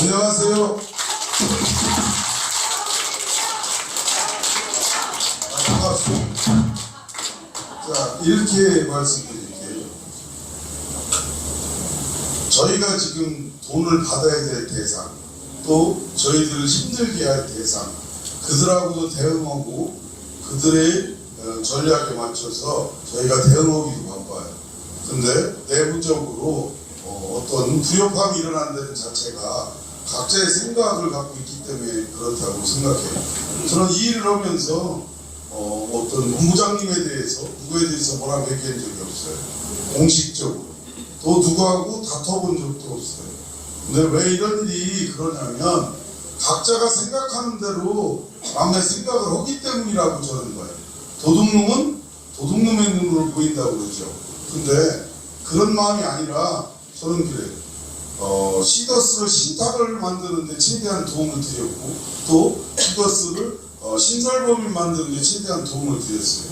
안녕하세요. 아, 반갑습니다. 자, 이렇게 말씀드릴게요. 저희가 지금 돈을 받아야 될 대상, 또 저희들을 힘들게 할 대상, 그들하고도 대응하고 그들의 어, 전략에 맞춰서 저희가 대응하기도 바빠요. 근데 내부적으로 어, 떤 부협함이 일어난다는 자체가 각자의 생각을 갖고 있기 때문에 그렇다고 생각해요. 저는 이 일을 하면서 어, 어떤 본부장님에 대해서 누구에 대해서 뭐라고 얘기한 적이 없어요. 공식적으로. 또 누구하고 다퉈본 적도 없어요. 근데 왜 이런 일이 그러냐면 각자가 생각하는 대로 남의 생각을 하기 때문이라고 저는 거예요. 도둑놈은 도둑놈의 눈으로 보인다고 그러죠. 근데 그런 마음이 아니라 저는 그래요. 어, 시더스를 신탁을 만드는데 최대한 도움을 드렸고 또 시더스를 어, 신설범인 만드는데 최대한 도움을 드렸어요.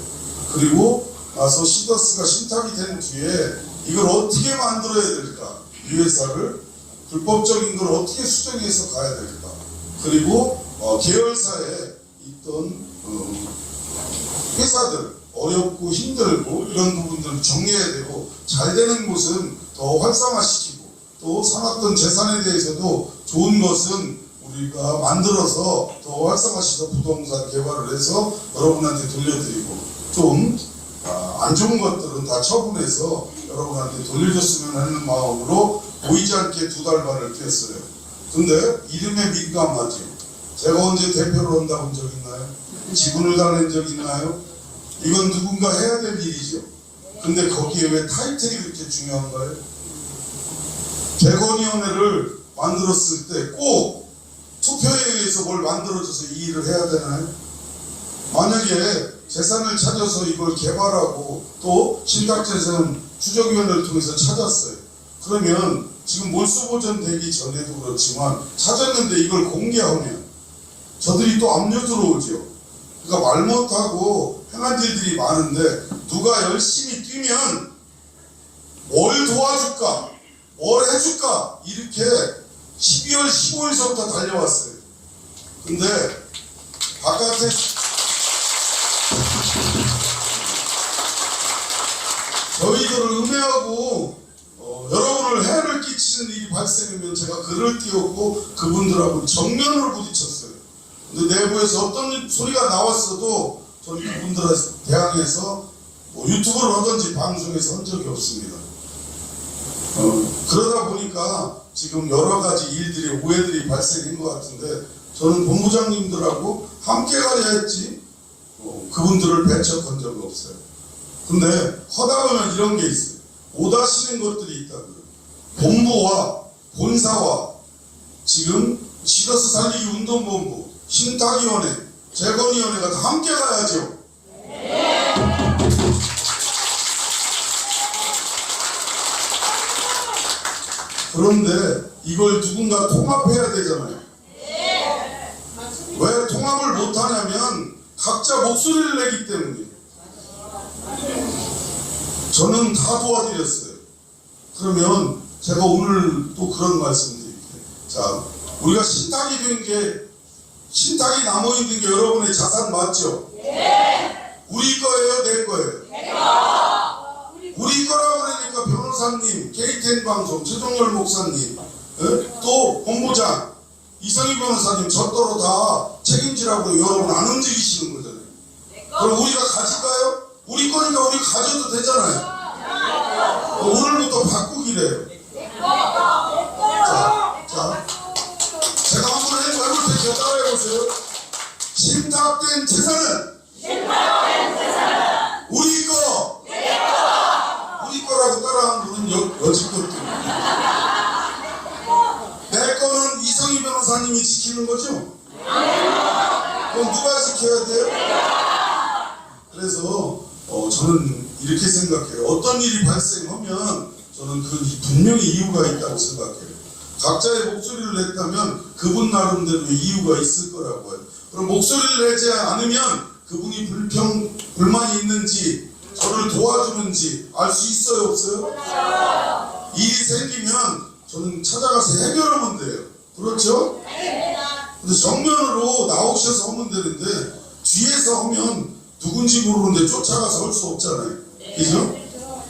그리고 나서 시더스가 신탁이 된 뒤에 이걸 어떻게 만들어야 될까? 이 회사를 불법적인 걸 어떻게 수정해서 가야 될까? 그리고 어, 계열사에 있던 어, 회사들 어렵고 힘들고 이런 부분들을 정리해야 되고 잘 되는 곳은 더 활성화시키고 또 사놨던 재산에 대해서도 좋은 것은 우리가 만들어서 더 활성화시켜 부동산 개발을 해서 여러분한테 돌려드리고 좀 안 좋은 것들은 다 처분해서 여러분한테 돌려줬으면 하는 마음으로 보이지 않게 두 달 반을 뛰었어요. 근데 이름에 민감하지. 제가 언제 대표로 한다고 한 적 있나요? 지분을 달랜 적 있나요? 이건 누군가 해야 될 일이죠. 근데 거기에 왜 타이틀이 그렇게 중요한가요? 대권위원회를 만들었을 때 꼭 투표에 의해서 뭘 만들어줘서 이 일을 해야 되나요? 만약에 재산을 찾아서 이걸 개발하고 또 신탁재산 추적위원회를 통해서 찾았어요. 그러면 지금 몰수보전 되기 전에도 그렇지만 찾았는데 이걸 공개하면 저들이 또 압류 들어오죠. 그러니까 말 못하고 행한 일들이 많은데 누가 열심히 뛰면 뭘 도와줄까? 뭘 해줄까? 이렇게 12월 15일서부터 달려왔어요. 근데 바깥에 저희들을 음해하고 어, 여러분을 해를 끼치는 일이 발생하면 제가 글을 띄웠고 그분들하고 정면으로 부딪혔어요. 근데 내부에서 어떤 소리가 나왔어도 저는 그분들에 대항해서 뭐 유튜브를 하든지 방송에서 한 적이 없습니다. 어, 그러다 보니까 지금 여러 가지 일들이 오해들이 발생한 것 같은데 저는 본부장님들하고 함께 가야 했지 어, 그분들을 배척한 적이 없어요. 근데 하다 보면 이런 게 있어요. 오다시는 것들이 있다고요. 본부와 본사와 지금 시더스 살리기 운동본부, 신탁위원회, 재건위원회가 다 함께 가야죠. 그런데 이걸 누군가 통합해야 되잖아요. 왜 통합을 못하냐면 각자 목소리를 내기 때문이에요. 저는 다 도와드렸어요. 그러면 제가 오늘 또 그런 말씀 드릴게요. 자, 우리가 신탁이 된 게, 신탁이 남아있는 게 여러분의 자산 맞죠? 우리 거예요, 내 거예요? 우리 거라고 그러니까 변호사님, KTN 방송, 최종열 목사님, 예? 또 본부장, 이성희 변호사님, 저더러 다 책임지라고 여러분 안 움직이시는 거잖아요. 그럼 우리가 가질까요? 우리 거니까 우리 가져도 되잖아요. 오늘부터 바꾸기래요. 자, 자, 제가 한번 해- 해볼 테니까 따라해보세요. 신탁된 재산은 우리 거! 우리 거라고 따라하는 분은 여, 여지껏도. 내 거는 변호사님이 지키는 거죠? 그럼 누가 지켜야 돼요? 그래서 어, 저는 이렇게 생각해요. 어떤 일이 발생하면 저는 그 분명히 이유가 있다고 생각해요. 각자의 목소리를 냈다면 그분 나름대로 이유가 있을 거라고 해요. 그럼 목소리를 내지 않으면 그분이 불평, 불만이 있는지 저를 도와주는지 알 수 있어요, 없어요? 일이 생기면 저는 찾아가서 해결하면 돼요. 그렇죠? 근데 정면으로 나오셔서 하면 되는데 뒤에서 하면 누군지 모르는데 쫓아가서 할 수 없잖아요. 그죠?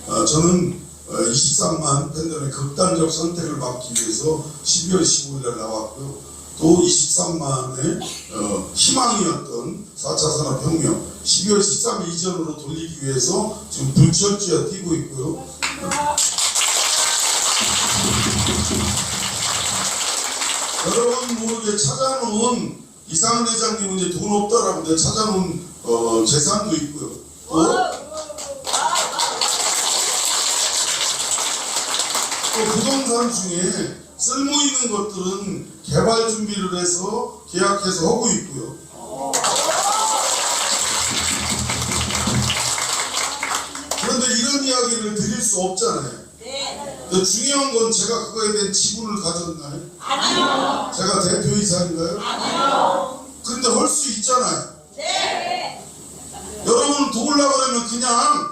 어, 저는 23만 팬들의 극단적 선택을 막기 위해서 12월 15일에 나왔고요. 또 23만의 어, 희망이었던 4차 산업혁명 12월 13일 이전으로 돌리기 위해서 지금 불철주야 뛰고 있고요. 여러분 모르게 찾아놓은 이상은 회장님은 이제 돈 없다라고 내가 찾아놓은 어, 재산도 있고요. 또, 또 부동산 중에 쓸모 있는 것들은 개발 준비를 해서 계약해서 하고 있고요. 그런데 이런 이야기를 드릴 수 없잖아요. 근데 중요한 건 제가 그거에 대한 지분을 가졌나요? 아니요. 제가 대표이사인가요? 아니요. 근데 할 수 있잖아요. 네. 여러분 도울라 그러면 그냥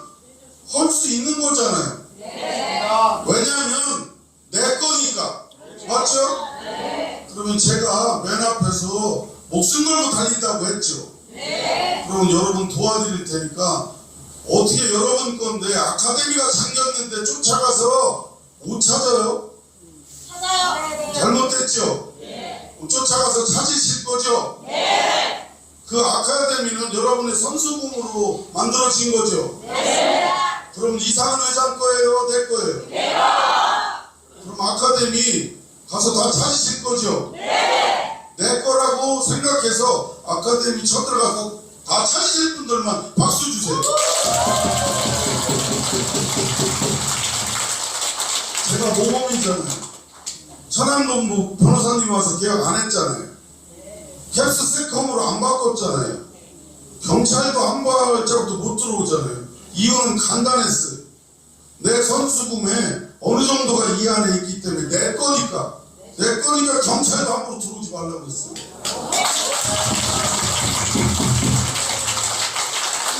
할 수 있는 거잖아요. 네. 왜냐하면 내 거니까. 맞죠? 그러면 제가 맨 앞에서 목숨 걸고 달린다고 했죠. 네. 그러면 여러분 도와드릴 테니까 어떻게 여러분 건데 아카데미가 잠겼는데 쫓아가서 못 찾아요? 찾아요. 잘못됐죠? 쫓아가서 찾으실 거죠? 그 아카데미는 여러분의 선수금으로 만들어진 거죠? 그럼 이상한 회장 거예요? 내 거예요? 그럼 아카데미 가서 다 찾으실 거죠? 내 거라고 생각해서 아카데미 쳐들어가서 다 찾으실 분들만 박수 주세요. 제가 모범이잖아요. 천안동부 변호사님 와서 계약 안 했잖아요. 캡스 세컴으로 안 바꿨잖아요. 경찰도 한 발자국도 못 들어오잖아요. 이유는 간단했어요. 내 선수금에 어느 정도가 이 안에 있기 때문에 내 거니까. 내 거니까 경찰도 함부로 들어오지 말라고 했어요.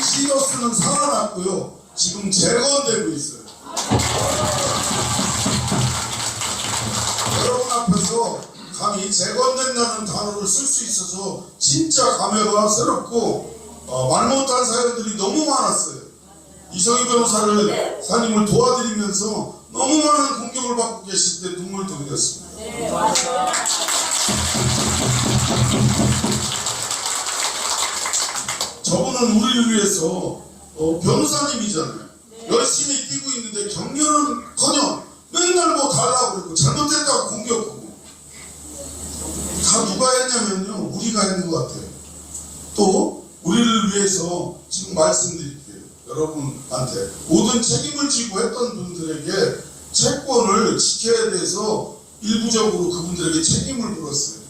시너스는 살아났고요. 지금 재건되고 있어요. 앞에서 감히 재건된다는 단어를 쓸 수 있어서 진짜 감회가 새롭고 어, 말 못한 사연들이 너무 많았어요. 이성희 변호사를 사님을 도와드리면서 너무 많은 공격을 받고 계실 때 눈물도 흘렸습니다. 저분은 우리를 위해서 어, 변호사님이잖아요. 열심히 뛰고 있는데 격려는커녕 맨날 뭐 달라고 그러고 잘못됐다고 공격하고 다 누가 했냐면요 우리가 했는 것 같아요. 또 우리를 위해서 지금 말씀드릴게요. 여러분한테 모든 책임을 지고 했던 분들에게 채권을 지켜야 돼서 일부적으로 그분들에게 책임을 물었어요.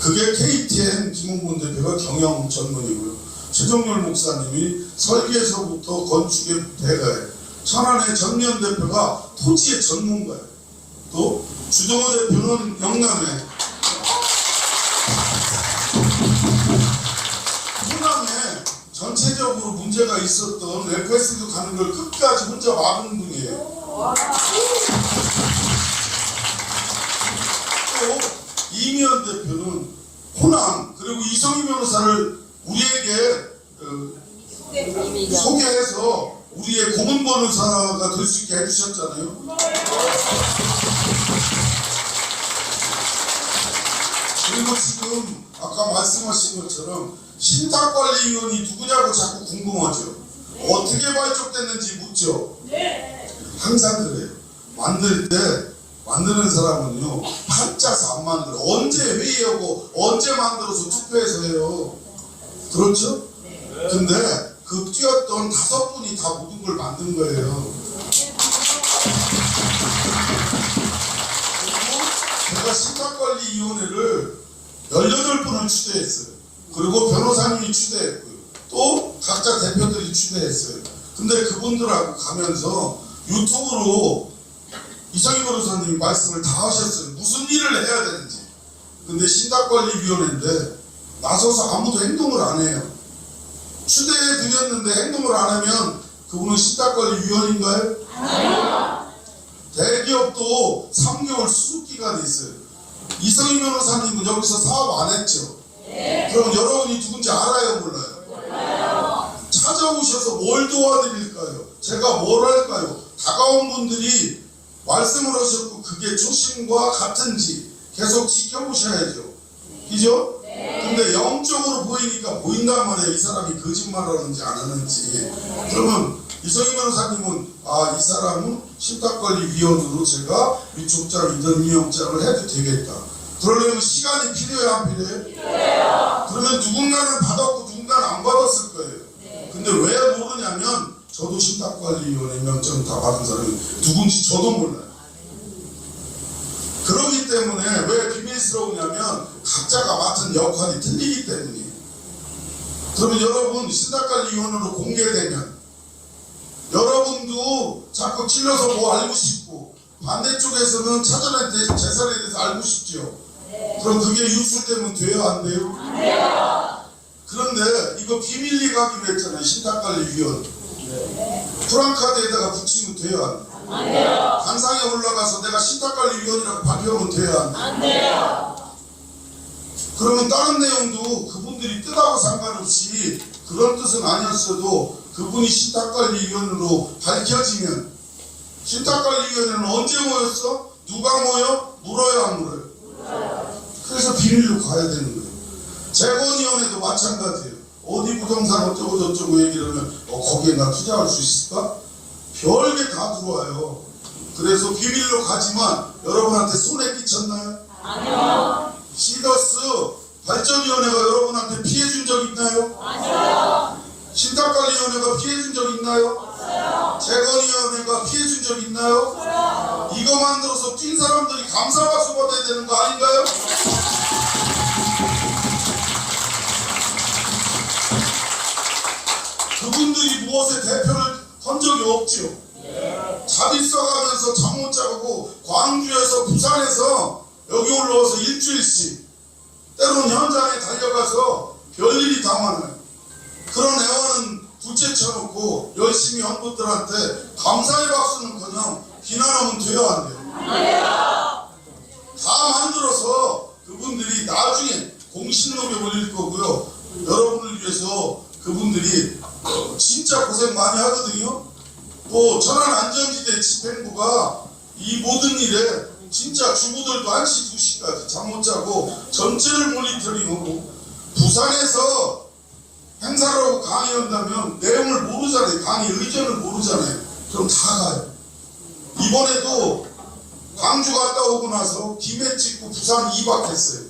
그게 KTN 김홍곤 대표가 경영 전문이고요. 최종열 목사님이 설계에서부터 건축의 대가예요. 천안의 전면 대표가 토지의 전문가예요. 또 주동호 대표는 영남에 호남에 전체적으로 문제가 있었던 FS도 가는 걸 끝까지 혼자 막은 분이에요. 또 이미연 대표는 호남 그리고 이성희 변호사를 우리에게 어, 소개해서 우리의 고문 변호사가 될 수 있게 해주셨잖아요. 그리고 지금 아까 말씀하신 것처럼 신탁관리위원이 누구냐고 자꾸 궁금하죠. 어떻게 발족됐는지 묻죠. 항상 그래요. 만들 때 만드는 사람은요 한자서 안 만들어 언제 회의하고 언제 만들어서 투표해서 해요 그렇죠? 근데 그 뛰었던 다섯 분이 다 모든 걸 만든 거예요 그리고 제가 신탁관리위원회를 18분을 추대했어요 그리고 변호사님이 추대했고요 또 각자 대표들이 추대했어요 근데 그분들하고 가면서 유튜브로 이성희 변호사님이 말씀을 다 하셨어요. 무슨 일을 해야 되는지. 근데 신탁관리위원회인데 나서서 아무도 행동을 안 해요. 추대해 드렸는데 행동을 안 하면 그분은 신탁관리위원인가요? 대기업도 3개월 수습 기간이 있어요. 이성희 변호사님은 여기서 사업 안 했죠? 그럼 여러분이 누군지 알아요, 몰라요? 찾아오셔서 뭘 도와드릴까요? 제가 뭘 할까요? 다가온 분들이 말씀을 하셨고 그게 초심과 같은지 계속 지켜보셔야죠. 그죠? 근데 영적으로 보이니까 보인단 말이에요. 이 사람이 거짓말하는지 안 하는지. 그러면 이성희 변호사님은 아, 이 사람은 신탁관리위원으로 제가 위촉장, 이전 위원장을 해도 되겠다. 그러려면 시간이 필요해요, 안 필요해요? 필요해요. 그러면 누군가는 받았고 누군가는 안 받았을 거예요. 근데 왜 모르냐면 저도 신탁관리위원회 명령 다 받은 사람이 누군지 저도 몰라요. 그러기 때문에 왜 비밀스러우냐면 각자가 맡은 역할이 틀리기 때문이에요. 그러면 여러분 신탁관리위원으로 공개되면 여러분도 자꾸 찔러서 뭐 알고 싶고 반대쪽에서는 차전에 대- 재산에 대해서 알고 싶죠. 그럼 그게 유출되면 돼요 안 돼요? 그런데 이거 비밀리 가기로 했잖아요 신탁관리위원 프랑카드에다가 붙이면 돼요 안 돼요? 단상에 올라가서 내가 신탁관리 위원이라고 발표하면 돼요 안 돼요? 그러면 다른 내용도 그분들이 뜻하고 상관없이 그런 뜻은 아니었어도 그분이 신탁관리위원으로 밝혀지면 신탁관리위원회는 언제 모였어? 누가 모여? 물어요 안 물어요? 그래서 비밀로 가야 되는 거예요. 재건위원회도 마찬가지예요. 어디 부동산 어쩌고 저쩌고 얘기를 하면 어, 거기에 나 투자할 수 있을까? 별게 다 들어와요. 그래서 비밀로 가지만 여러분한테 손해 끼쳤나요? 아니요. 시더스 발전위원회가 여러분한테 피해 준 적 있나요? 아니요. 신탁관리위원회가 피해 준 적 있나요? 없어요. 재건위원회가 피해 준 적 있나요? 없어요. 이거 만들어서 뛴 사람들이 감사 박수 받아야 되는 거 아닌가요? 그분들이 무엇의 대표를 한 적이 없지요. 자비 써가면서 잠 못 자고 광주에서 부산에서 여기 올라와서 일주일씩 때로는 현장에 달려가서 별일이 다 많아요. 그런 애원은 둘째 쳐놓고 열심히 한 분들한테 감사의 박수는커녕 비난하면 돼요 안 돼요? 다 만들어서 그분들이 나중에 공신록에 올릴 거고요. 여러분을 위해서 그분들이 어, 진짜 고생 많이 하거든요. 또 천안 안전지대 집행부가 이 모든 일에 진짜 주부들도 1시 2시까지 잠 못 자고 전체를 모니터링하고 부산에서 행사를 하고 강의한다면 내용을 모르잖아요. 강의 의견을 모르잖아요. 그럼 다 가요. 이번에도 광주 갔다 오고 나서 김해 찍고 부산 2박 했어요.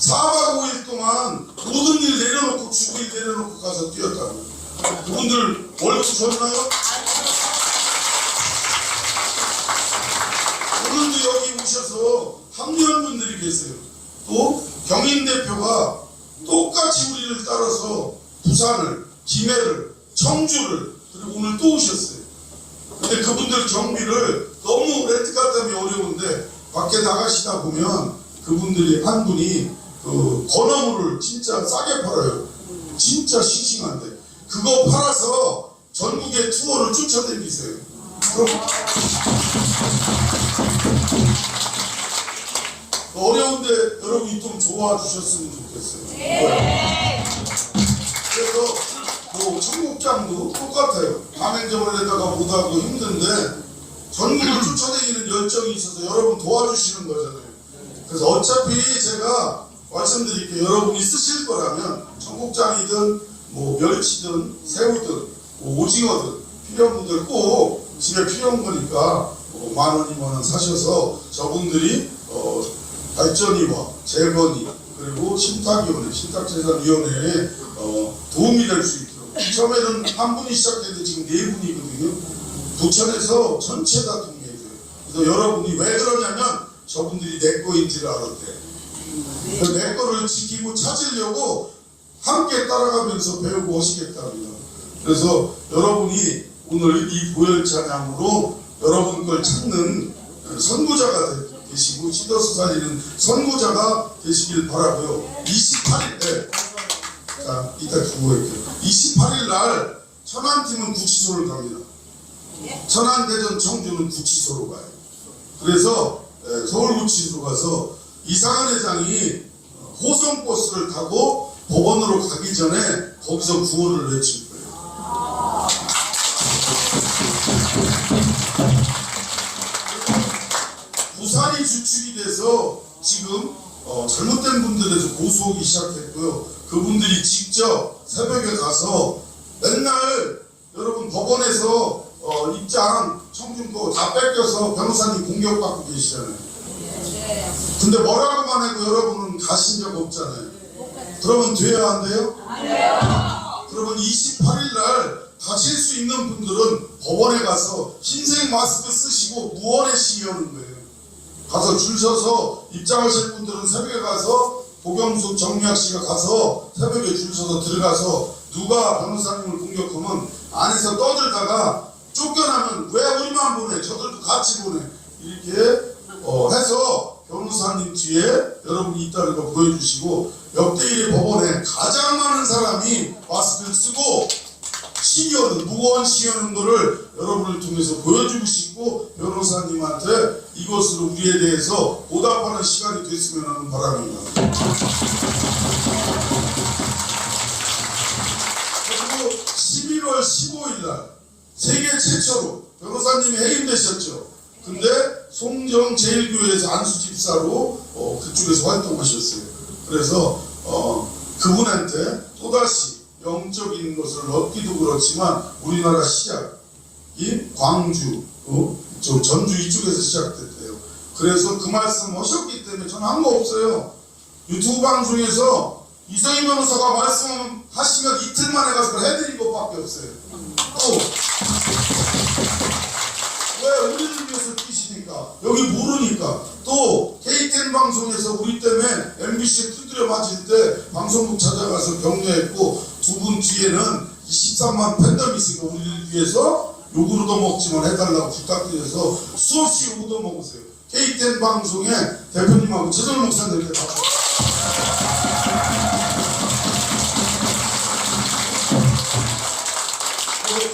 4박 5일 동안 모든 일 내려놓고 주부 일 내려놓고 가서 뛰었다고요. 그분들 월급 줬나요? 오늘도 여기 오셔서 합류한 분들이 계세요. 또 경인 대표가 똑같이 우리를 따라서 부산을, 김해를, 청주를 그리고 오늘 또 오셨어요. 근데 그분들 경비를 너무 때문에 어려운데 밖에 나가시다 보면 그분들이 한 분이 그 건어물을 진짜 싸게 팔아요. 진짜 싱싱한데 그거 팔아서 전국에 투어를 쫓아다니세요. 어려운데 여러분이 좀 도와주셨으면 좋겠어요. 그래서 뭐 청국장도 똑같아요. 가맹점을에다가 못하고 힘든데 전국을 쫓아다니는 열정이 있어서 여러분 도와주시는 거잖아요. 그래서 어차피 제가 말씀드릴게요. 여러분이 쓰실 거라면 청국장이든 뭐 멸치든 새우든 뭐 오징어든 필요한 분들 꼭 집에 필요한 거니까 어, 만 원, 이만 원 사셔서 저분들이 어, 발전위와 재건위 그리고 신탁위원회, 신탁재산위원회에 어, 도움이 될 수 있도록 처음에는 한 분이 시작했는데 지금 네 분이거든요. 부천에서 전체 다 동의해줘요. 그래서 여러분이 왜 그러냐면 저분들이 내 거인 지를 알았대. 그 내 거를 지키고 찾으려고 함께 따라가면서 배우고 오시겠답니다. 그래서 여러분이 오늘 이 보혈 찬양으로 여러분 걸 찾는 선구자가 되- 되시고 시더스 살리는 선구자가 되시길 바라고요. 28일 때, 자 이따 두고 할게요. 28일 날 천안팀은 구치소를 갑니다. 천안 대전 청주는 구치소로 가요. 그래서 에, 서울구치소 가서 이상한 회장이 호성 버스를 타고 법원으로 가기 전에 거기서 구호를 외칠 거예요. 부산이 주축이 돼서 지금 어, 잘못된 분들에서 고소하기 시작했고요. 그분들이 직접 새벽에 가서 맨날 여러분 법원에서 어, 입장 청준도 다 뺏겨서 변호사님 공격받고 계시잖아요. 근데 뭐라고만 해도 여러분은 가신 적 없잖아요. 그러면 돼야 안 돼요? 그러면 28일 날 가실 수 있는 분들은 법원에 가서 흰색 마스크 쓰시고 무언의 시위하는 거예요. 가서 줄 서서 입장하실 분들은 새벽에 가서 고경숙 정미학 씨가 가서 새벽에 줄 서서 들어가서 누가 변호사님을 공격하면 안에서 떠들다가 쫓겨나면 왜 우리만 보내 저들도 같이 보내 이렇게 어, 해서 변호사님 뒤에 여러분이 있다는 거 보여주시고 역대 일의 법원에 가장 많은 사람이 마스크를 쓰고 시연은 무거운 시연은 거를 여러분을 통해서 보여주고 싶고 변호사님한테 이것으로 우리에 대해서 보답하는 시간이 됐으면 하는 바람입니다. 그리고 11월 15일 날 세계 최초로 변호사님이 해임되셨죠. 근데 송정 제일교회에서 안수 집사로 어, 그쪽에서 활동하셨어요. 그래서 어, 그분한테 또다시 영적인 것을 얻기도 그렇지만 우리나라 시작이 광주, 어, 저 전주 이쪽에서 시작됐대요. 그래서 그 말씀 하셨기 때문에 저는 한 거 없어요. 유튜브 방송에서 이성희 변호사가 말씀하시면 이틀 만에 가서 해드린 것밖에 없어요. 또, 위해서 뛰시니까? 여기 모르니까. 또, KTN 방송에서 우리 때문에 MBC에 두드려 맞을 때 방송국 찾아가서 격려했고, 두 분 뒤에는 23만 팬덤이 있으니까 우리를 위해서 욕을 얻어먹지만 해달라고 부탁드려서 수없이 욕 얻어먹으세요. KTN 방송의 대표님하고 최정 목사님께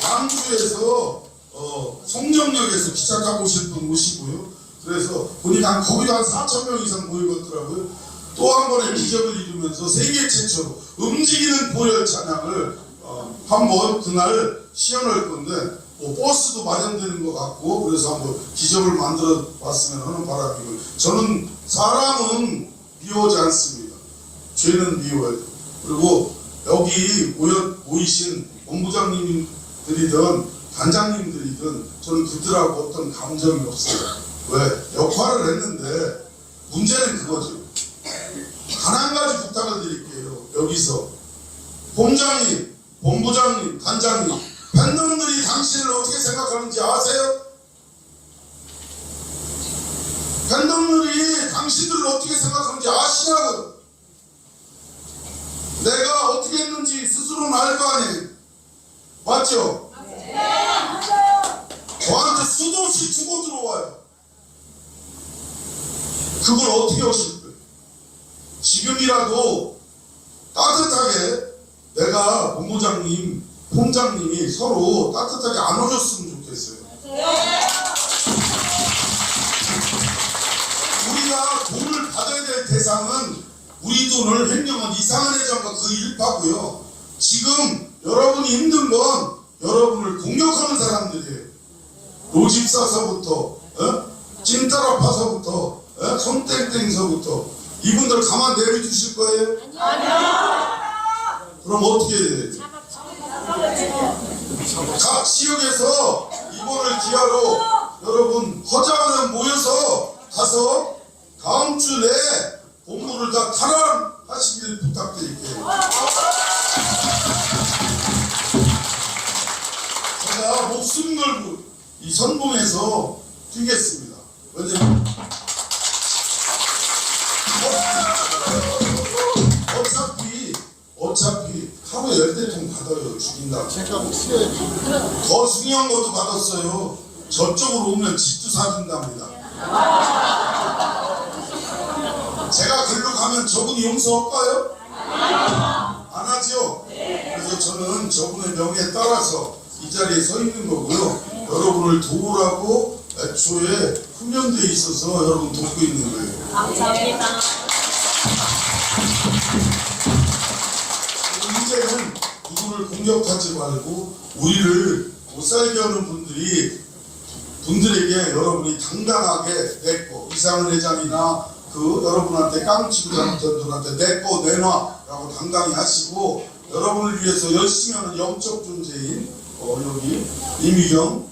광주에서 어, 성정역에서 기차 타고 오실 분 오시고요. 그래서 보니까 거기도 한 4천 명 이상 모이겠더라고요. 또 한 번의 기적을 이루면서 세계 최초로 움직이는 보혈 찬양을 어, 한번 그날 시연할 건데 뭐 버스도 마련되는 것 같고 그래서 한번 기적을 만들어 봤으면 하는 바람이고 저는 사람은 미워하지 않습니다. 죄는 미워요. 그리고 여기 모여, 모이신 본부장님들이든 단장님들 이든 저는 그들하고 어떤 감정이 없어요. 왜? 역할을 했는데 문제는 그거죠. 단 한 가지 부탁을 드릴게요. 여기서 본장님, 본부장님, 단장님, 팬덤들이 당신을 어떻게 생각하는지 아세요? 팬덤들이 당신들을 어떻게 생각하는지 아시냐고? 내가 어떻게 했는지 스스로는 알 거 아니에요. 맞죠? 저한테 수도 없이 주고 들어와요. 그걸 어떻게 하실 거예요? 지금이라도 따뜻하게 내가 본부장님, 본장님이 서로 따뜻하게 안아줬으면 좋겠어요. 우리가 돈을 받아야 될 대상은 우리 돈을 횡령한 이상한 회장과 그 일파고요. 지금 여러분이 힘든 건 여러분을 공격하는 사람들이에요. 로집 사서부터, 어? 찐따라 파서부터, 어? 손땡땡서부터 이분들 가만 내려주실 거예요? 그럼 어떻게 해야 돼요? 각 지역에서 이번을 기하로 여러분 허장을 모여서 가서 다음 주 내에 본부를 다 탈환하시길 부탁드릴게요. 이 선봉에서 뛰겠습니다. 왜냐면 어- 어차피 어차피 하루에 열대 통 받아요 죽인다. 제가 목소리 더 중요한 것도 받았어요. 저쪽으로 오면 집도 사준답니다. 제가 글로 가면 저분이 용서 할까요? 안 하죠? 그래서 저는 저분의 명예에 따라서 이 자리에 서 있는 거고요. 여러분을 도우라고 애초에 훈련되어 있어서 여러분 돕고 있는 거예요. 감사합니다. 이제는 누구를 공격하지 말고 우리를 못 살게 하는 분들이 분들에게 여러분이 당당하게 내꺼 이상은 회장이나 그 여러분한테 깡치고 다녔던 분한테 내꺼 내놔라고 당당히 하시고 여러분을 위해서 열심히 하는 영적 존재인 어, 여기 이미경 어,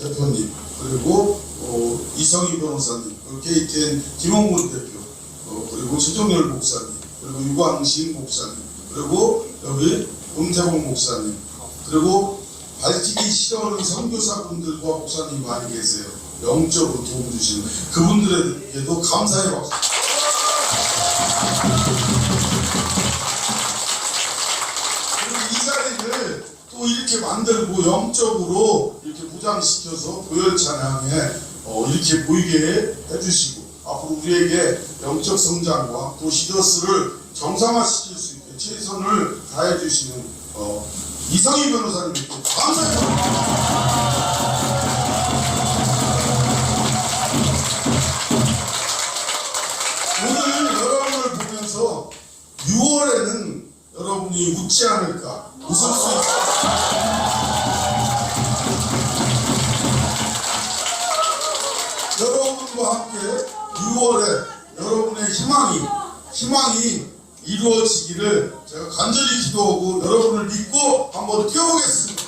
대표님 그리고 어, 이성희 변호사님 KTN 김홍근 대표 어, 그리고 최종열 목사님 그리고 유광신 목사님 그리고 여기 음태봉 목사님 그리고 밝히기 싫어하는 선교사분들과 목사님 많이 계세요. 영적으로 도움 주시는 그분들에게도 감사의 박수. 그리고 이 자리를 또 이렇게 만들고 영적으로 이렇게 무장시켜서 고열 찬양에 어, 이렇게 보이게 해주시고 앞으로 우리에게 영적 성장과 또 히더스를 정상화시킬 수 있게 최선을 다해 주시는 어, 이상희 변호사님께 감사합니다. 오늘 여러분을 보면서 6월에는 여러분이 웃지 않을까 웃을 수 있을까 6월에 여러분의 희망이 희망이 이루어지기를 제가 간절히 기도하고 여러분을 믿고 한번 뛰어보겠습니다.